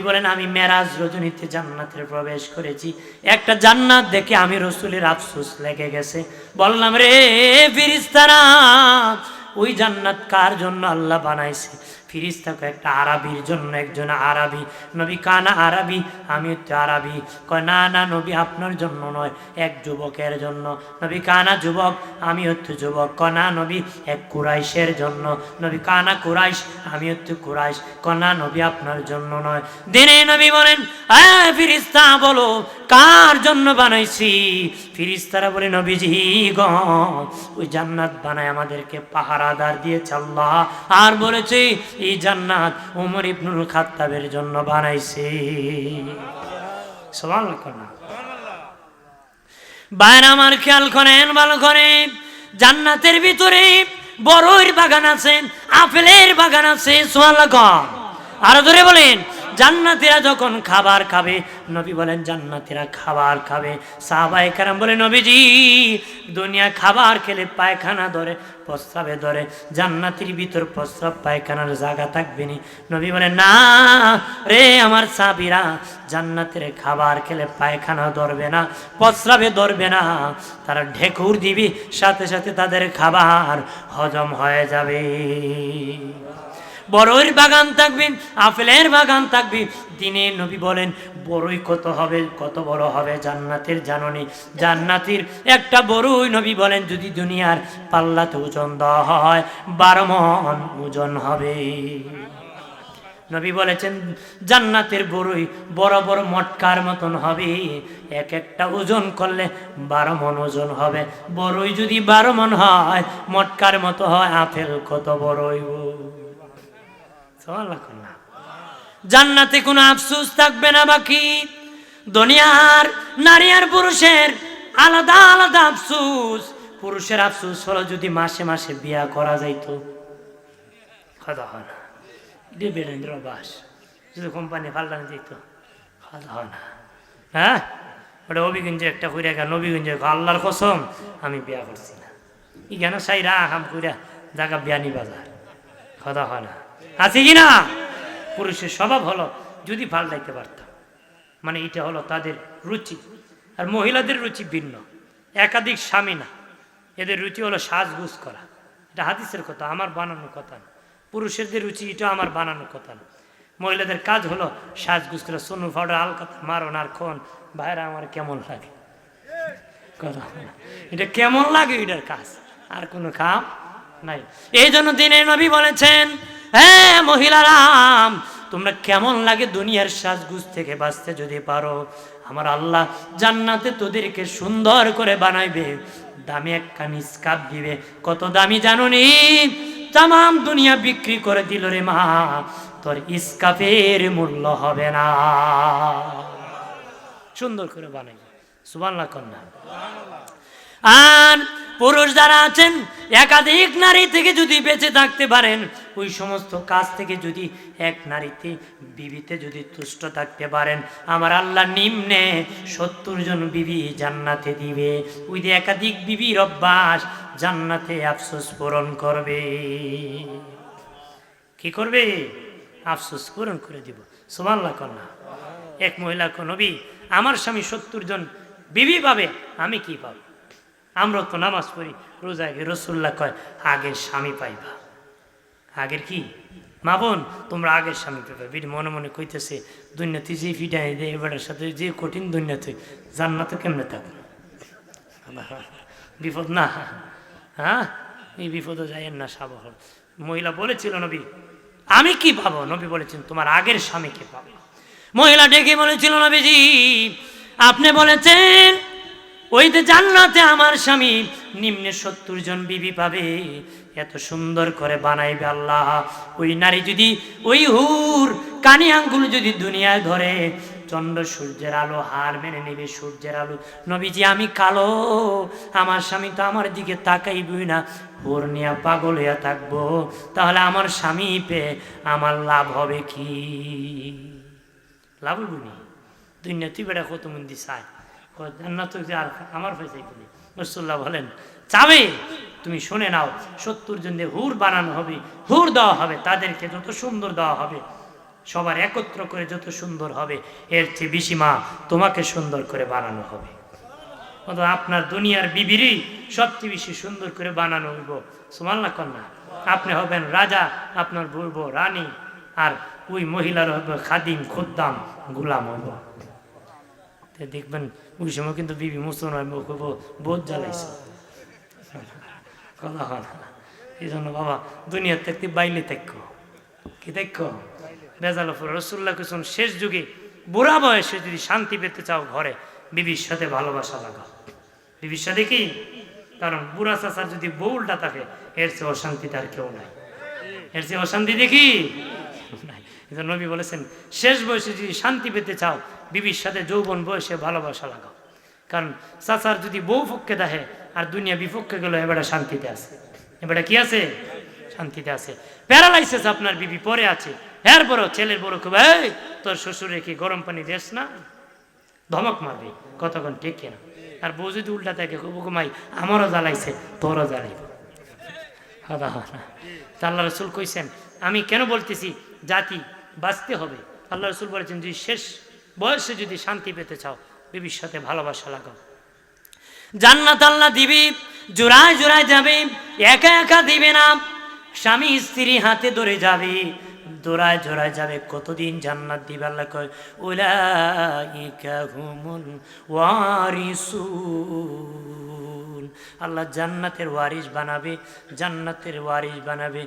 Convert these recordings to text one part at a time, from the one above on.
বলেন, আমি মেরাজ রজনীতে জান্নাতের প্রবেশ করেছি। একটা জান্নাত দেখে আমি রসুলের আফসোস লেগে গেছে। বললাম, রে ফিরিস্তারা ওই জান্নাত কার জন্য আল্লাহ বানাইছে? ফিরিস্তাকে একটা আরবির জন্য একজন আরবি। নবী কানা আরবি? আমি হচ্ছে আরবি। কয়, না না, নবী আপনার জন্য নয়, এক যুবকের জন্য। নবী কানা যুবক? আমি হচ্ছে যুবক। কনা নবী, এক কুরাইশের জন্য। নবী কানা কুরাইশ? আমি হচ্ছে কুরাইশ। কনা নবী আপনার জন্য নয়। দিনে নবী বলেন হ্যাঁ ফিরিস্তা, বলো, কার জন্য বানাইছি? ফিরিস্তারা বলে, নবীজি গ, ওই জান্নাত বানায় আমাদেরকে পাহারাদার দিয়েছে আল্লাহ। আর বলেছে এই জান্নাত উমর ইবনুল খাত্তাবের জন্য বানাইছে। সবাল না বাইরে আমার খেয়াল করেন, ভালো করে জান্নাতের ভিতরে বড়ইর বাগান আছে, আপেলের বাগান আছে সোয়াল আরও ধরে বলেন জান্নাতিরা যখন খাবার খাবে, নবী বলেন, জান্নাতিরা খাবার খাবে। সাহাবাই কারাম বলে নবীজি, দুনিয়া খাবার খেলে পায়খানা ধরে, প্রস্রাবে ধরে। জান্নাতির ভিতর প্রস্রাব, পায়খানার জায়গা থাকবে নি। নবী বলে না রে আমার সাবিরা জান্নাতের খাবার খেলে পায়খানা ধরবে না, প্রস্রাবে ধরবে না। তারা ঢেকুর দিবি, সাথে সাথে তাদের খাবার হজম হয়ে যাবে। বড়ইর বাগান থাকবে আপেলের বাগান থাকবে দিনে নবী বলেন, বড়ই কত হবে, কত বড় হবে জান্নাতের জাননি। জান্নাতির একটা বড়ই নবী বলেন, যদি দুনিয়ার পাল্লাতে ওজন দেওয়া হয়, বারো মন ওজন হবে। নবী বলেছেন, জান্নাতের বড়ই বড় বড় মটকার মতন হবে। এক একটা ওজন করলে বারো মন ওজন হবে। বড়ই যদি বারো মন হয়, মটকার মতো হয়, আপেল কত বড়ই জান্নাতে কোনো আফসুস থাকবে না বাকি। দুনিয়ার নারী আর পুরুষের আলাদা আলাদা আফসুস। পুরুষের আফসুস হলো যদি মাসে মাসে বিয়া করা যাইতো। কথা হয় না। বীরেন্দ্র বাস। যদি কোম্পানি পাল্টানো যেত কথা হয় না। হ্যাঁ? ওটা অভিগঞ্জে একটা কইরা গেল, নবীগঞ্জে আল্লাহর কসম, আমি বিয়া করছি না। ই কেন সাইরা হাম কইরা জায়গা বিয়ানি বাজার। কথা হয় না। আছে কি না? পুরুষের স্বভাব হলো, যদি ভালো পাল্টাইতে পারতাম মানে এটা হলো তাদের রুচি। আর মহিলাদের রুচি ভিন্ন। একাধিক স্বামী না। এদের রুচি হলো সাজগুজ করা। এটা হাদিসের কথা, আমার বানানো কথা না। পুরুষের রুচি, এটা আমার বানানো কথা না। মহিলাদের কাজ হলো সাজগুজ করা, সোনু পাউডার আলকাতা মারণ আর খন ভাইরা, আমার কেমন লাগে? এটা কেমন লাগে এটার কাজ? আর কোনো কাম নাই। এই জন্য দিনে নবী বলেছেন হ্যাঁ মহিলারাম, তোমরা কেমন লাগে দুনিয়ার সাজগুজ থেকে বাঁচতে যদি পারো? আমার আল্লাহ জান্নাতে তোদেরকে সুন্দর করে বানাইবে। দামি একখানি স্কাপ দিবে। কত দামি জানো নি? তাম দুনিয়া বিক্রি করে দিল রে মা। তোর ইস্কাপের মূল্য হবে না। সুন্দর করে বানাইবে সুবাল্লা কন্যা আর পুরুষ যারা আছেন, একাধিক নারী থেকে যদি বেঁচে থাকতে পারেন ওই সমস্ত কাজ থেকে যদি এক নারীতে বিবিতে যদি তুষ্ট থাকতে পারেন, আমার আল্লাহ নিম্নে সত্তর জন বিবি জান্নাতে দিবে। ওই একাধিক বিবির অভ্যাস জান্নাতে আফসোস পূরণ করবে। কি করবে? আফসোস পূরণ করে দিব। সোমাল্লা কন্যা এক মহিলা নবী, আমার স্বামী সত্তর জন বিবি পাবে, আমি কি পাবো? আমরা তো নামাজ পড়ি রোজা আগে রসুল্লাহ কয় আগের স্বামী পাইবা। আগের কি? মা বোন তোমরা আগের স্বামী পাইবা বিড়ি মনে মনে কইতেছে দুনিয়াতে যে ফিটাই দে এবারের সাথে যে কঠিন দুনিয়াতে জান্নাত কেমনে থাকবে? বিপদ না। হ্যাঁ? এই বিপদও যাইয়েন না সাবহন মহিলা বলেছিল নবী আমি কি পাবো? নবী বলেছেন তোমার আগের স্বামীকে পাবো? মহিলা ডেকে বলেছিল নবীজি আপনি বলেছেন ওই যে জান্নাতে আমার স্বামী নিম্নে সত্তর জন বিবি পাবে। এত সুন্দর করে বানাইবে আল্লাহ। ওই নারী যদি, ওই হুর কানি আঙ্গুল যদি দুনিয়ায় ধরে, চন্দ্র সূর্যের আলো, হার মেনে নেবে সূর্যের আলো। নবীজি, আমি কালো, আমার স্বামী তো আমার দিকে তাকাইবই না। হুর নিয়া পাগল হইয়া থাকব, তাহলে আমার স্বামী পেয়ে আমার লাভ হবে কি? লাভ হইব নি? দুনিয়া তুই বেড়া কত মন্দির চায়? জান্নাত আমার পয়সাই রসুল্লাহ বলেন চাবে তুমি শুনে নাও, সত্তর জন হুর বানানো হবে, হুর দেওয়া হবে, তাদেরকে যত সুন্দর দেওয়া হবে, সবার একত্র করে যত সুন্দর হবে, এর চেয়ে বেশি মা তোমাকে সুন্দর করে বানানো হবে। আপনার দুনিয়ার বিবিরই সবচেয়ে বেশি সুন্দর করে বানানো হইব। সুমাল্লা কন্যা আপনি হবেন রাজা, আপনার বলব রানী, আর ওই মহিলার হবে খাদিম, খুদ্দাম, গুলাম হইব। দেখবেন, ওই সময় কিন্তু বিবি মুসলমান বোধ জ্বালাইছে। কথা হয় না। এই জন্য বাবা, দুনিয়ার থাকতে বাইলে থাকো। কি দেখো রেজাল রসুল্লাহ কুসুম শেষ যুগে বুড়া বয়সে যদি শান্তি পেতে চাও ঘরে, বিবির সাথে ভালোবাসা লাগাও। বিবির সাথে কি? কারণ বুড়া চাচার যদি বউলটা থাকে, এর চেয়ে অশান্তি তার কেউ নাই। এর চেয়ে অশান্তি দেখি নবী বলেছেন, শেষ বয়সে যদি শান্তি পেতে চাও বিবির সাথে যৌবন বয়সে ভালোবাসা লাগাও কারণ চাচার যদি বউ পক্ষে দেখে, আর দুনিয়া বিপক্ষে গেল এবারে শান্তিতে আছে। এবারে কি আছে? শান্তিতে আছে। প্যারালাইসিস আপনার বিবি পরে আছে। এর বড় ছেলের বড় খুব, এই, তোর শ্বশুরে কি গরম পানি দেশ না? ধমক মারবে। কতক্ষণ ঠিক কিনা আর বউ যদি উল্টা থাকে ঘুমাই আমারও জ্বালাইছে, তোরও জ্বালাইব। আল্লাহ রসুল কইছেন, আমি কেন বলতেছি, জাতি বাঁচতে হবে? আল্লাহ রসুল বলেছেন, যদি শেষ বয়সে যদি শান্তি পেতে চাও বিবির সাথে ভালোবাসা লাগাও। জান্নাত আল্লাহ দিবি, জোড়ায় জোড়ায় যাবে, একা একা দিবে না। স্বামী স্ত্রী হাতে ধরে যাবে দোড়ায় জোড়ায় যাবে, কতদিন জান্নাত দিবে আল্লাহ কয়, উলাইকা হুমুল ওয়ারিসুন। আল্লাহ জান্নাতের ওয়ারিস বানাবে, জান্নাতের ওয়ারিস বানাবে।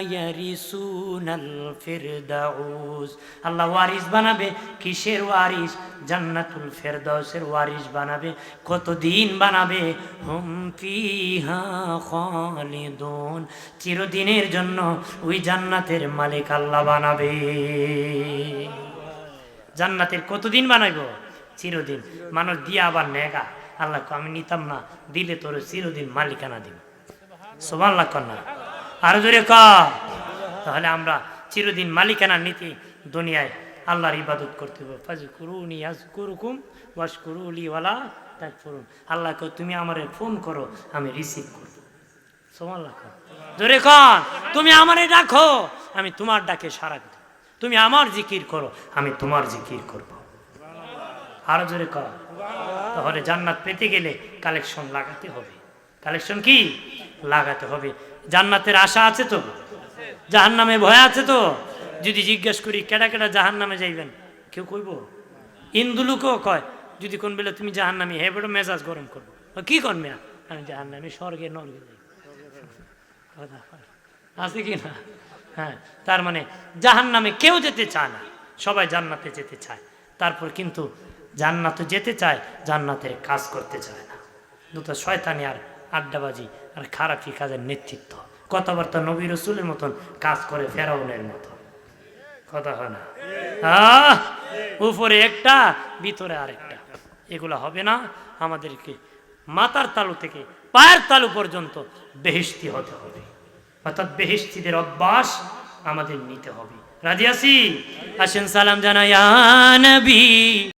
ইয়ারিসুনাল ফিরদাউস। আল্লাহ ওয়ারিস বানাবে, কিসের ওয়ারিস জান্নাতুল ফেরদাউসের ওয়ারিস বানাবে। কতদিন বানাবে? হুম ফিহা খালিদুন। চিরদিনের জন্য ওই জান্নাতের মালিক আল্লাহ বানাবে। জান্নাতের কতদিন বানাইব? চিরদিন। মানুষ দিয়া আবার নেগা। আল্লাহ আমি নিতাম না দিলে তোর চিরদিন মালিকানা দিব। সোমান লাখ না। আরও জোরে ক। তাহলে আমরা চিরদিন মালিকানা নীতি দুনিয়ায় আল্লাহর ইবাদত করতে হবে ফাজ করুনি আজ করুকুম ওয়াস করুলি ওয়ালা করুন আল্লাহ কো, তুমি আমারে ফোন করো আমি রিসিভ করব। সোমান লাখ জোরে কন তুমি আমারে ডাকো আমি তোমার ডাকে সারা তুমি আমার জিকির করো আমি তোমার জিকির করব। আরও জোরে কর। তাহলে জান্নাত পেতে গেলে কালেকশন লাগাতে হবে। কালেকশন কি? লাগাতে হবে। জান্নাতের আশা আছে তো? জাহান নামে ভয় আছে তো? যদি জিজ্ঞেস করি, কেডা কেডা জাহান নামে যাইবেন? কেউ কইব? ইন্দুলুকেও কয়, যদি কোন বেলা তুমি জাহান নামে হে বেটা মেজাজ গরম করব। কি করবে আমি জাহান নামে স্বর্গে নর্গে যাই। আছে কি না? হ্যাঁ তার মানে জাহান নামে কেউ যেতে চায় না। সবাই জান্নাতে যেতে চায়। তারপর কিন্তু জান্নাতে যেতে চায় জান্নাতের কাজ করতে চায় না। দুটো শয়তানি আর আড্ডাবাজি আর খারাপি কাজের নেতৃত্ব। কথাবার্তা নবী রসুলের মতন কাজ করে ফেরাউনের মতন। কথা হয় না। আহ, উপরে একটা ভিতরে আরেকটা। এগুলো হবে না। আমাদেরকে মাথার তালু থেকে পায়ের তালু পর্যন্ত বেহিস্তি হতে হবে। অর্থাৎ বেহিস্তিদের অভ্যাস আমাদের নিতে হবে। রাজি আছি? আসেন সালাম জানাই